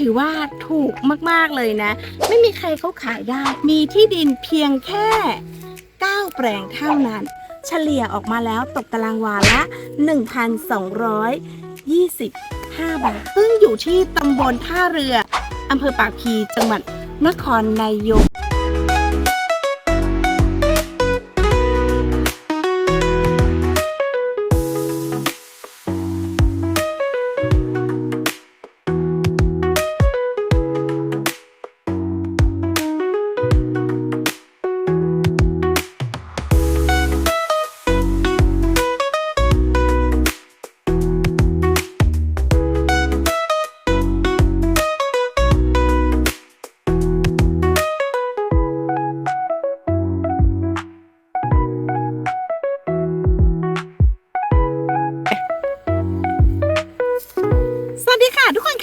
ถือว่าถูกมากๆเลยนะ ไม่มีใครเขาขายได้ มีที่ดินเพียงแค่ 9 แปลงเท่านั้น เฉลี่ยออกมาแล้วตกตารางวาละ 1,225 บาท ซึ่งอยู่ที่ตำบลท่าเรืออำเภอปากพีจังหวัดนครนายก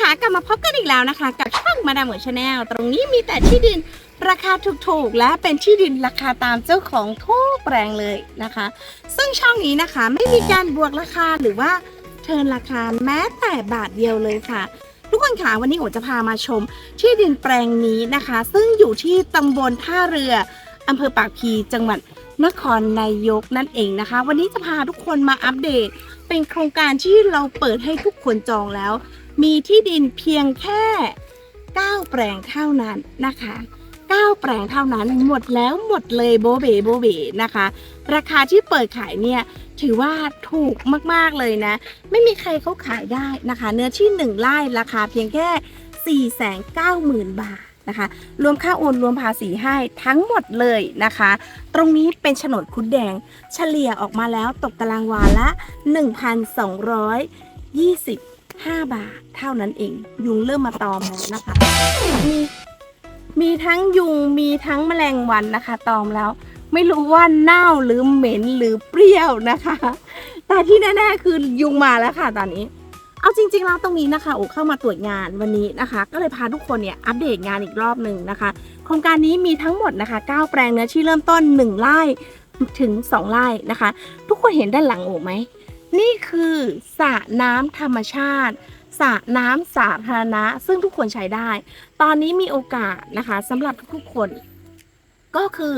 ะกลับมาพบกันอีกแล้วนะคะ กับช่องมาดามเหมือนชาแนลตรงนี้มีแต่ที่ดินราคาถูกๆ และเป็นที่ดินราคาตามเจ้าของทุกแปลงเลยนะคะ ซึ่งช่องนี้นะคะไม่มีการบวกราคาหรือว่าเทินราคาแม้แต่บาทเดียวเลยค่ะ ทุกคนค่ะวันนี้โอจะพามาชม ที่ดินแปลงนี้นะคะ ซึ่งอยู่ที่ตำบลท่าเรืออำเภอปากพีจังหวัดนครนายกนั่นเองนะคะ วันนี้จะพาทุกคนมาอัปเดต เป็นโครงการที่เราเปิดให้ทุกคนจองแล้ว มีที่ดินเพียงแค่ 9 แปลงเท่านั้นนะคะ9แปลงเท่านั้นหมดแล้วหมดเลยโบเบโบเบนะคะ ราคาที่เปิดขายเนี่ยถือว่าถูกมากๆเลยนะ ไม่มีใครเขาขายได้นะคะ เนื้อที่ 1ไร่ราคาเพียงแค่ 490,000 บาทนะคะ รวมค่าโอนรวมภาษีให้ทั้งหมดเลยนะคะ ตรงนี้เป็นโฉนดคุดแดงเฉลี่ยออกมาแล้วตกตารางวาละ 5 บาทเท่านั้นเอง ยุงเริ่มมาตอมแล้วนะคะ มีมีทั้งยุงมีทั้งแมลงวันนะคะ ตอมแล้ว ไม่รู้ว่าเน่าหรือเหม็นหรือเปรี้ยวนะคะ แต่ที่แน่ๆคือยุงมาแล้วค่ะตอนนี้ เอาจริงๆแล้วตรงนี้นะคะโอเข้ามาตรวจงานวันนี้นะคะ ก็เลยพาทุกคนเนี่ยอัปเดตงานอีกรอบหนึ่งนะคะ โครงการนี้มีทั้งหมดนะคะ 9 แปลงเนื้อที่เริ่มต้น 1 ไร่ถึง 2 ไร่นะคะ ทุกคนเห็นด้านหลังโอไหม นี่คือสระน้ำธรรมชาติสระน้ำสาธารณะ ซึ่งทุกคนใช้ได้ ตอนนี้มีโอกาสนะคะสำหรับทุกๆคน ก็คือ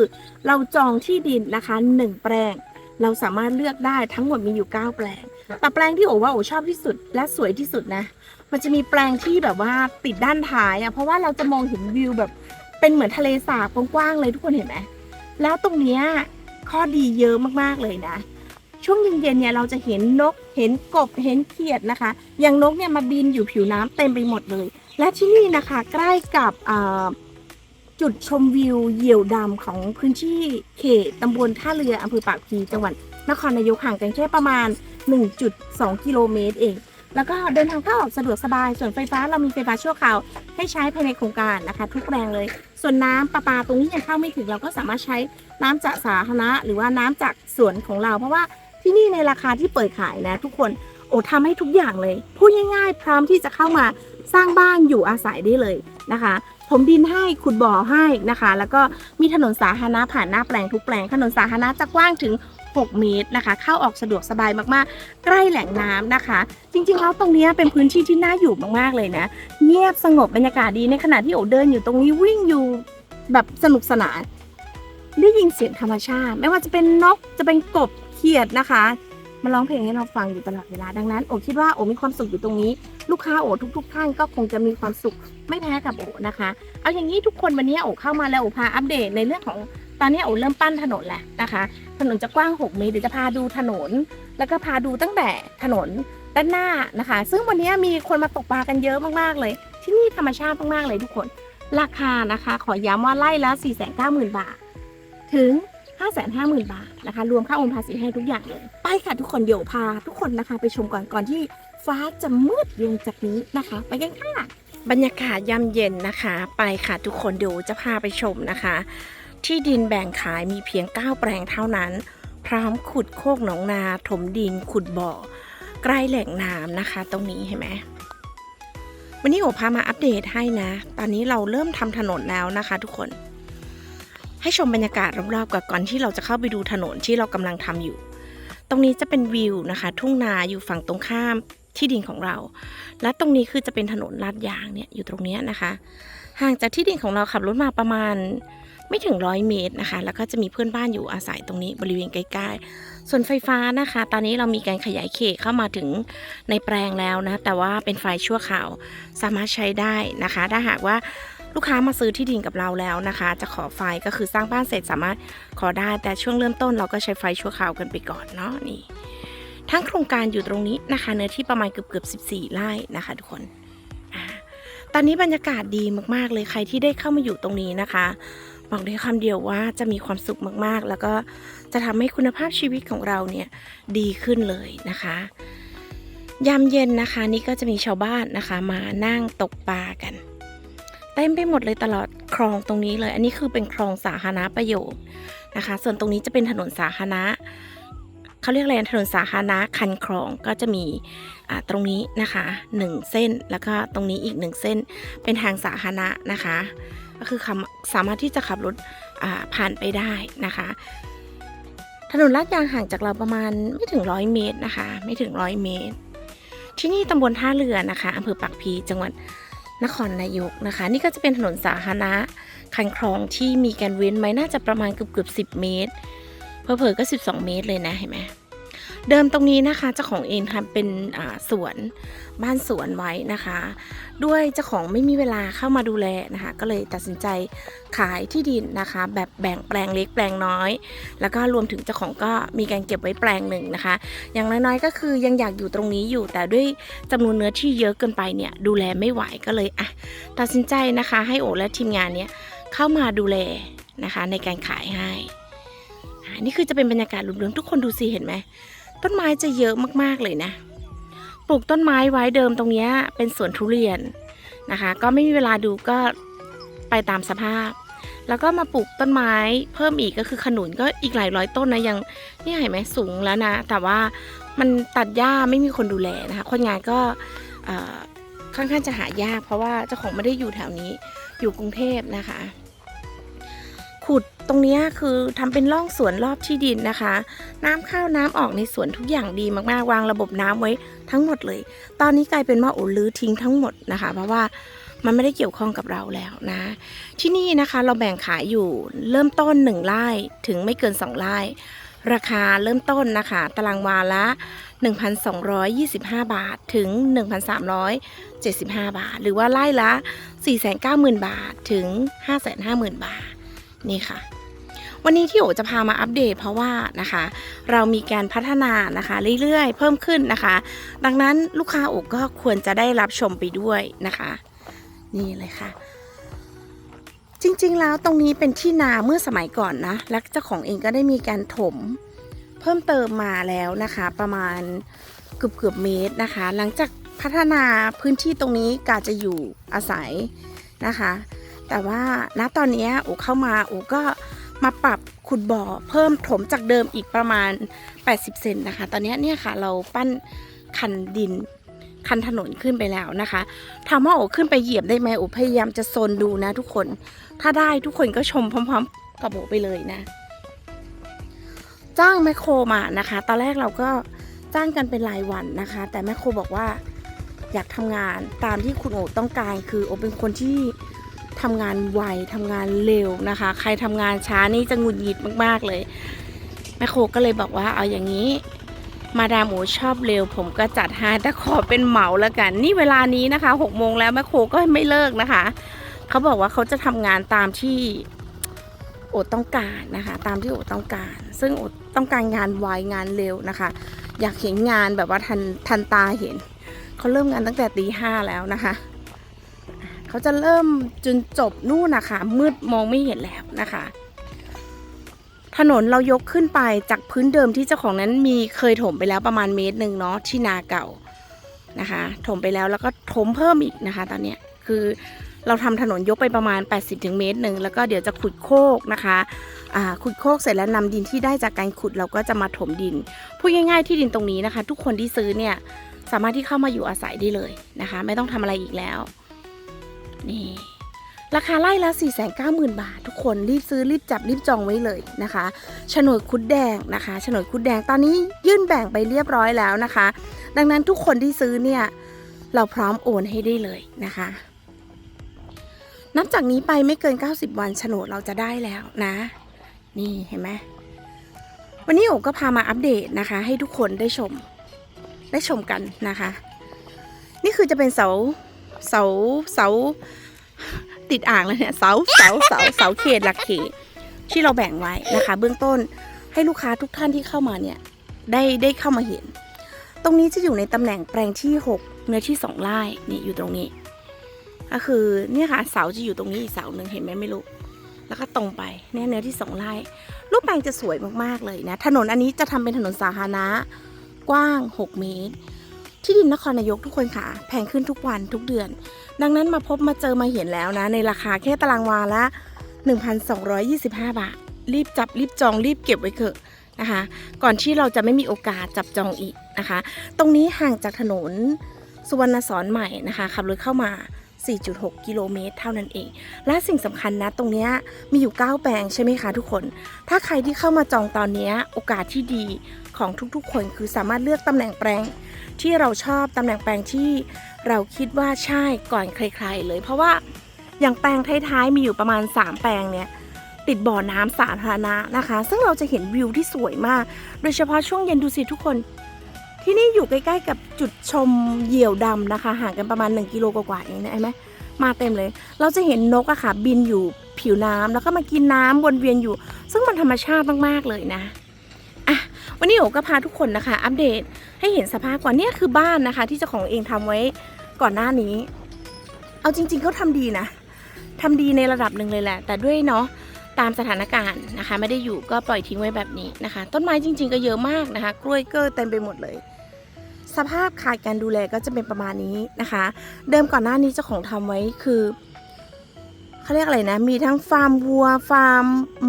เราจองที่ดินนะคะ1แปลง เราสามารถเลือกได้ทั้งหมดมีอยู่ 9 แปลง แต่แปลงที่โอว่าโอชอบที่สุดและสวยที่สุดนะ มันจะมีแปลงที่แบบว่าติดด้านท้ายอะ่ะเพราะว่าเราจะมองเห็นวิวแบบเป็นเหมือนทะเลสาบกว้างๆเลยทุกคนเห็นไหมแล้วตรงเนี้ยข้อดีเยอะมากๆเลยนะ ช่วงเย็นๆเนี่ยเราจะเห็นนก เห็นกบ เห็นเขียดนะคะ อย่างนกเนี่ยมาบินอยู่ผิวน้ำเต็มไปหมดเลย และที่นี่นะคะใกล้กับจุดชมวิวเหยี่ยวดำของพื้นที่เขตตำบลท่าเรืออำเภอปากพีจังหวัดนครนายกห่างกันแค่ประมาณ 1.2 กิโลเมตรเอง แล้วก็เดินทางเข้าออกสะดวกสบาย ส่วนไฟฟ้าเรามีไฟฟ้าชั่วคราวให้ใช้ภายในโครงการนะคะ ทุกแปลงเลย ส่วนน้ำประปาตรงนี้ยังเข้าไม่ถึงเราก็สามารถใช้น้ำจากสาธารณะหรือว่าน้ำจากสวนของเรา เพราะว่า ที่นี่ในราคาที่เปิดขายนะ ทุกคนโอ้ทำให้ทุกอย่างเลยพูดง่ายๆ พร้อมที่จะเข้ามาสร้างบ้านอยู่อาศัยได้เลยนะคะผมดินให้ขุดบ่อให้นะคะ แล้วก็มีถนนสาธารณะผ่านหน้าแปลงทุกแปลง ถนนสาธารณะจะกว้างถึง 6 เมตรนะคะ เข้าออกสะดวกสบายมากๆ ใกล้แหล่งน้ำนะคะ จริงๆแล้วตรงนี้เป็นพื้นที่ที่น่าอยู่มากๆเลยนะ เงียบสงบบรรยากาศดีในขณะที่โอเดินอยู่ตรงนี้วิ่งอยู่แบบสนุกสนานได้ยินเสียงธรรมชาติ ไม่ว่าจะเป็นนกจะเป็นกบ เขียดนะคะมาร้องเพลงให้เราฟังอยู่ตลอดเวลาดังนั้นโอคิดว่าโอมีความสุขอยู่ตรงนี้ ลูกค้าโอทุก ๆ ท่านก็คงจะมีความสุขไม่แพ้กับโอนะคะเอาอย่างนี้ทุกคนวันนี้โอเข้ามาแล้วโอพาอัปเดตในเรื่องของตอนนี้โอเริ่มปั้นถนนแล้วนะคะ ถนนจะกว้าง 6 เมตรเดี๋ยวจะพาดูถนน แล้วก็พาดูตั้งแต่ถนนด้านหน้านะคะ ซึ่งวันนี้มีคนมาตกปลากันเยอะมากๆเลย ที่นี่ธรรมชาติมากๆเลยทุกคน ราคานะคะ ขอย้ำว่าไล่ละ490,000 บาท ถึง 550,000 บาทนะคะ รวมค่าโอนภาษีให้ทุกอย่างเลย ไปค่ะทุกคนเดี๋ยวพา ทุกคนนะคะไปชมก่อนก่อนที่ฟ้าจะมืดลงจากนี้นะคะ ไปกันค่ะ บรรยากาศยามเย็นนะคะ ไปค่ะทุกคนเดี๋ยวจะพาไปชมนะคะ ที่ดินแบ่งขายมีเพียง 9 แปลงเท่านั้น พร้อมขุดโคกหนองนา ถมดินขุดบ่อ ใกล้แหล่งน้ำนะคะ ตรงนี้เห็นไหมวันนี้โอพามาอัปเดตให้นะ ตอนนี้เราเริ่มทำถนนแล้วนะคะ ทุกคน ให้ชมบรรยากาศรอบๆก,ก่อนที่เราจะเข้าไปดูถนนที่เรากำลังทำอยู่ ตรงนี้จะเป็นวิวนะคะ ทุ่งนาอยู่ฝั่งตรงข้ามที่ดินของเรา และตรงนี้คือจะเป็นถนนลาดยางเนี่ยอยู่ตรงเนี้ยนะคะ ห่างจากที่ดินของเราขับรถมาประมาณไม่ถึงร้อยเมตรนะคะ แล้วก็จะมีเพื่อนบ้านอยู่อาศัยตรงนี้บริเวณใกล้ๆ ส่วนไฟฟ้านะคะ ตอนนี้เรามีการขยายเขตเข้ามาถึงในแปลงแล้วนะ แต่ว่าเป็นไฟชั่วคราว สามารถใช้ได้นะคะ ถ้าหากว่า ลูกค้ามาซื้อที่ดินกับเราแล้วนะคะ จะขอไฟก็คือสร้างบ้านเสร็จสามารถขอได้แต่ช่วงเริ่มต้นเราก็ใช้ไฟชั่วคราวกันไปก่อนเนาะนี่ ทั้งโครงการอยู่ตรงนี้นะคะ เนื้อที่ประมาณเกือบเกือบ14 ไร่นะคะทุกคนตอนนี้บรรยากาศดีมากๆเลยใครที่ได้เข้ามาอยู่ตรงนี้นะคะบอกได้คำเดียวว่าจะมีความสุขมากๆ แล้วก็จะทำให้คุณภาพชีวิตของเราเนี่ยดีขึ้นเลยนะคะ ยามเย็นนะคะนี่ก็จะมีชาวบ้านนะคะมานั่งตกปลากัน ต็มไปหมดเลยตลอดคลองตรงนี้เลย อันนี้คือเป็นคลองสาธารณประโยชน์นะคะ ส่วนตรงนี้จะเป็นถนนสาธารณะเขาเรียกอะไรนถนนสาธารณะคันคลองก็จะมีตรงนี้นะคะหนึ่งเส้นแล้วก็ตรงนี้อีกหนึ่งเส้นเป็นทางสาธารณะนะคะ ก็คือสามารถที่จะขับรถผ่านไปได้นะคะ ถนนลาดยางห่างจากเราประมาณไม่ถึงร้อยเมตรนะคะ ไม่ถึงร้อยเมตร ที่นี่ตำบลท่าเรือนะคะอำเภอปากพีจังหวัด นครนายกนะคะ นี่ก็จะเป็นถนนสาธารณะคันคลองที่มีการเว้นไว้น่าจะประมาณเกือบเกือบสิเมตรเพอเพอก็ 12 เมตรเลยนะเห็นไหม เดิมตรงนี้นะคะเจ้าของเองทำเป็นสวนบ้านสวนไว้นะคะ ด้วยเจ้าของไม่มีเวลาเข้ามาดูแลนะคะ ก็เลยตัดสินใจขายที่ดินนะคะ แบบแบ่งแปลงเล็กแปลงน้อย แล้วก็รวมถึงเจ้าของก็มีการเก็บไว้แปลงหนึ่งนะคะ อย่างน้อยๆก็คือยังอยากอยู่ตรงนี้อยู่ แต่ด้วยจำนวนเนื้อที่เยอะเกินไปเนี่ยดูแลไม่ไหวก็เลยอะตัดสินใจนะคะให้โอและทีมงานเนี่ยเข้ามาดูแลนะคะในการขายให้นี่คือจะเป็นบรรยากาศรวมๆทุกคนดูสิเห็นไหม ต้นไม้จะเยอะมากๆเลยนะ ปลูกต้นไม้ไว้เดิมตรงนี้เป็นสวนทุเรียนนะคะ ก็ไม่มีเวลาดูก็ไปตามสภาพ แล้วก็มาปลูกต้นไม้เพิ่มอีกก็คือขนุนก็อีกหลายร้อยต้นนะยังนี่เห็นไหมสูงแล้วนะ แต่ว่ามันตัดหญ้าไม่มีคนดูแลนะคะ คนงานก็ค่อนข้างจะหายาก เพราะว่าเจ้าของไม่ได้อยู่แถวนี้อยู่กรุงเทพนะคะ ขุด ตรงนี้คือทำเป็นร่องสวนรอบที่ดินนะคะ น้ำเข้าน้ำออกในสวนทุกอย่างดีมากๆ วางระบบน้ำไว้ทั้งหมดเลย ตอนนี้กลายเป็นว่าโอ้ลื้อทิ้งทั้งหมดนะคะ เพราะว่ามันไม่ได้เกี่ยวข้องกับเราแล้วนะ ที่นี่นะคะเราแบ่งขายอยู่เริ่มต้น 1ไร่ถึงไม่เกิน 2ไร่ราคาเริ่มต้นนะคะ ตารางวาละ 1,225 บาทถึง 1,375 บาท หรือว่าไร่ละ 490,000 บาทถึง 550,000 บาท นี่ค่ะ วันนี้ที่โอจะพามาอัปเดตเพราะว่านะคะ เรามีการพัฒนานะคะ เรื่อยๆ เพิ่มขึ้นนะคะ ดังนั้นลูกค้าโอก็ควรจะได้รับชมไปด้วยนะคะ นี่เลยค่ะ จริงๆแล้วตรงนี้เป็นที่นาเมื่อสมัยก่อนนะและเจ้าของเองก็ได้มีการถม เพิ่มเติมมาแล้วนะคะ ประมาณเกือบเกือบๆเมตรนะคะ หลังจากพัฒนาพื้นที่ตรงนี้กาจะอยู่อาศัยนะคะ แต่ว่าณตอนนี้โอเข้ามาโอก็ มาปรับขุดบ่อเพิ่มถมจากเดิมอีกประมาณ 80 เซนนะคะ ตอนนี้เนี่ยค่ะเราปั้นคันดินคันถนนขึ้นไปแล้วนะคะถามว่าโอขึ้นไปเหยียบได้ไหมโอพยายามจะโซนดูนะทุกคน ถ้าได้ทุกคนก็ชมพร้อม ๆ กับโอไปเลยนะ จ้างแมคโครมานะคะ ตอนแรกเราก็จ้างกันเป็นรายวันนะคะ แต่แมคโครบอกว่าอยากทำงานตามที่คุณโอต้องการคือโอเป็นคนที่ ทำงานไวทำงานเร็วนะคะ ใครทำงานช้านี่จะหงุดหงิดมากๆเลยแมคโครก็เลยบอกว่าเอาอย่างนี้ มาดามโอชอบเร็ว ผมก็จัดให้แต่ขอเป็นเหมาแล้วกัน นี่เวลานี้นะคะหกโมงแล้วแมคโครก็ไม่เลิกนะคะ เขาบอกว่าเขาจะทำงานตามที่โอดต้องการนะคะ ตามที่โอดต้องการ ซึ่งโอดต้องการงานไวงานเร็วนะคะ อยากเห็นงานแบบว่าทันทันตาเห็น เขาเริ่มงานตั้งแต่ตีห้าแล้วนะคะ เขาจะเริ่มจนจบนู่นนะคะมืดมองไม่เห็นแล้วนะคะ ถนนเรายกขึ้นไปจากพื้นเดิมที่เจ้าของนั้นมีเคยถมไปแล้วประมาณเมตรหนึ่งเนาะที่นาเก่านะคะ ถมไปแล้วแล้วก็ถมเพิ่มอีกนะคะ ตอนเนี้ยคือเราทำถนนยกไปประมาณ 80ถึงเมตรหนึ่งแล้วก็เดี๋ยวจะขุดโคกนะคะขุดโคกเสร็จแล้วนำดินที่ได้จากการขุดเราก็จะมาถมดินพูดง่ายๆที่ดินตรงนี้นะคะ ทุกคนที่ซื้อเนี่ยสามารถที่เข้ามาอยู่อาศัยได้เลยนะคะ ไม่ต้องทำอะไรอีกแล้ว นี่ราคาไล่ละ4 9 0 0 0 0 บาท ทุกคนรีบซื้อรีบจับรีบจองไว้เลยนะคะโฉนดคุดแดงนะคะโฉนดคุดแดงตอนนี้ยื่นแบ่งไปเรียบร้อยแล้วนะคะ ดังนั้นทุกคนที่ซื้อเนี่ยเราพร้อมโอนให้ได้เลยนะคะ นับจากนี้ไปไม่เกิน 90 วันโฉนดเราจะได้แล้วนะ นี่เห็นไหมวันนี้โอก็พามาอัปเดตนะคะ ให้ทุกคนได้ชมได้ชมกันนะคะ นี่คือจะเป็นเสา เสาเสาติดอ่างเลยเนี่ยเสาเสาเสาเสาเขตหลักเขตที่เราแบ่งไว้นะคะ เบื้องต้นให้ลูกค้าทุกท่านที่เข้ามาเนี่ยได้ได้เข้ามาเห็น ตรงนี้จะอยู่ในตำแหน่งแปลงที่ 6 เนื้อที่2ไร่นี่อยู่ตรงนี้ ก็คือเนี่ยค่ะเสาจะอยู่ตรงนี้อีกเสาหนึ่งเห็นไหมไม่รู้ แล้วก็ตรงไปเนี่ยเนื้อที่2ไร่รูปแปลงจะสวยมากๆเลยนะถนนอันนี้จะทำเป็นถนนสาธารณะกว้าง 6 เมตร ที่ดินนครนายกทุกคนค่ะ แพงขึ้นทุกวันทุกเดือน ดังนั้นมาพบมาเจอมาเห็นแล้วนะ ในราคาแค่ตารางวาละ 1,225 บาท รีบจับรีบจองรีบเก็บไว้เถอะนะคะ ก่อนที่เราจะไม่มีโอกาสจับจองอีกนะคะ ตรงนี้ห่างจากถนนสุวรรณสอนใหม่นะคะขับรถเข้ามา 4.6 กิโลเมตร เท่านั้นเอง และสิ่งสำคัญนะ ตรงนี้มีอยู่ 9 แปลงใช่ไหมคะทุกคน ถ้าใครที่เข้ามาจองตอนนี้โอกาสที่ดีของทุกๆ คนคือสามารถเลือกตำแหน่งแปลง ที่เราชอบตำแหน่งแปลงที่เราคิดว่าใช่ก่อนใครๆเลย เพราะว่าอย่างแปลงท้ายๆมีอยู่ประมาณ 3 แปลงเนี่ยติดบ่อน้ำสาธารณะนะคะ ซึ่งเราจะเห็นวิวที่สวยมาก โดยเฉพาะช่วงเย็นดูสิทุกคน ที่นี่อยู่ใกล้ๆกับจุดชมเหยี่ยวดำนะคะ ห่างกันประมาณ 1 กิโลกว่าๆเองนะเห็นไหมมาเต็มเลย เราจะเห็นนกอะค่ะบินอยู่ผิวน้ำแล้วก็มากินน้ำวนเวียนอยู่ ซึ่งมันธรรมชาติมากๆเลยนะ วันนี้โอก็พาทุกคนนะคะ อัปเดตให้เห็นสภาพก่อนเนี่ยคือบ้านนะคะ ที่เจ้าของเองทำไว้ก่อนหน้านี้ เอาจริงๆเขาทำดีนะทำดีในระดับหนึ่งเลยแหละ แต่ด้วยเนาะตามสถานการณ์นะคะ ไม่ได้อยู่ก็ปล่อยทิ้งไว้แบบนี้นะคะ ต้นไม้จริง ๆ ก็เยอะมากนะคะ กล้วยเกอร์เต็มไปหมดเลย สภาพขาดการดูแลก็จะเป็นประมาณนี้นะคะ เดิมก่อนหน้านี้เจ้าของทำไว้คือ เขาเรียกอะไรนะ มีทั้งฟาร์มวัว ฟาร์ม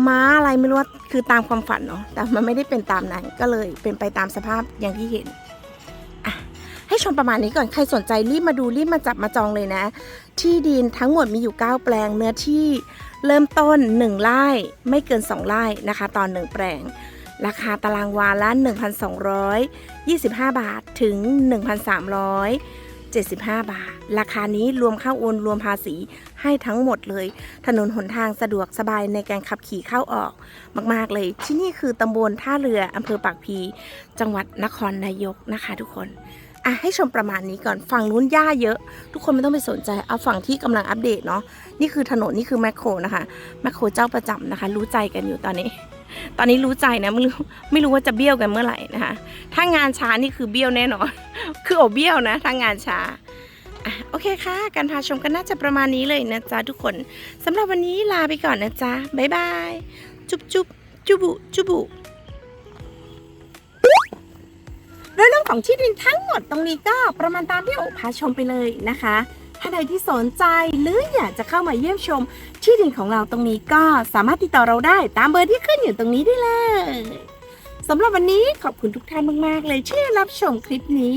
ม้าอะไรไม่รู้ว่าคือตามความฝันเนาะแต่มันไม่ได้เป็นตามนั้นก็เลยเป็นไปตามสภาพอย่างที่เห็นให้ชมประมาณนี้ก่อน ใครสนใจรีบมาดูรีบมาจับมาจองเลยนะ ที่ดินทั้งหมดมีอยู่ 9 แปลงเนื้อที่เริ่มต้น 1ไร่ไม่เกิน 2ไร่นะคะ ตอน 1 แปลง ราคาตารางวาละ1,225 บาทถึง 1,375 บาท ราคานี้รวมค่าโอนรวมภาษี ให้ทั้งหมดเลย ถนนหนทางสะดวกสบายในการขับขี่เข้าออกมาก ๆ เลย ที่นี่คือตำบลท่าเรืออำเภอปากพี จังหวัดนครนายกนะคะทุกคนอะให้ชมประมาณนี้ก่อนฝั่งนู้นหญ้าเยอะ ทุกคนไม่ต้องไปสนใจเอาฝั่งที่กำลังอัปเดตเนาะนี่คือถนนนี่คือแมคโครนะคะแมคโครเจ้าประจำนะคะ รู้ใจกันอยู่ตอนนี้ ตอนนี้รู้ใจนะไม่รู้ไม่รู้ว่าจะเบี้ยวกันเมื่อไหร่นะคะ ถ้างานช้านี่คือเบี้ยวแน่นอนคือโอเบี้ยวนะถ้างานช้า อะโอเคค่ะ การพาชมกันน่าจะประมาณนี้เลยนะจ๊ะทุกคนสำหรับวันนี้ลาไปก่อนนะจ๊ะบ๊ายบายจุบจุบจุบุจุบุโดยเรื่องของที่ดินทั้งหมดตรงนี้ก็ประมาณตามที่โอพาชมไปเลยนะคะถ้าใดที่สนใจหรืออยากจะเข้ามาเยี่ยมชม ที่ดินของเราตรงนี้ก็สามารถติดต่อเราได้ตามเบอร์ที่ขึ้นอยู่ตรงนี้ได้เลยสำหรับวันนี้ขอบคุณทุกท่านมาก ๆ เลยที่รับชมคลิปนี้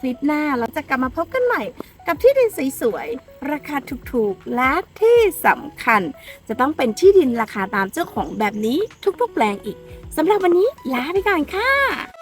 คลิปหน้าเราจะกลับมาพบกันใหม่ กับที่ดินสวยๆ ราคาถูกๆ และที่สำคัญ จะต้องเป็นที่ดินราคาตามเจ้าของแบบนี้ทุกๆ แปลงอีกสำหรับวันนี้ลาไปก่อนค่ะ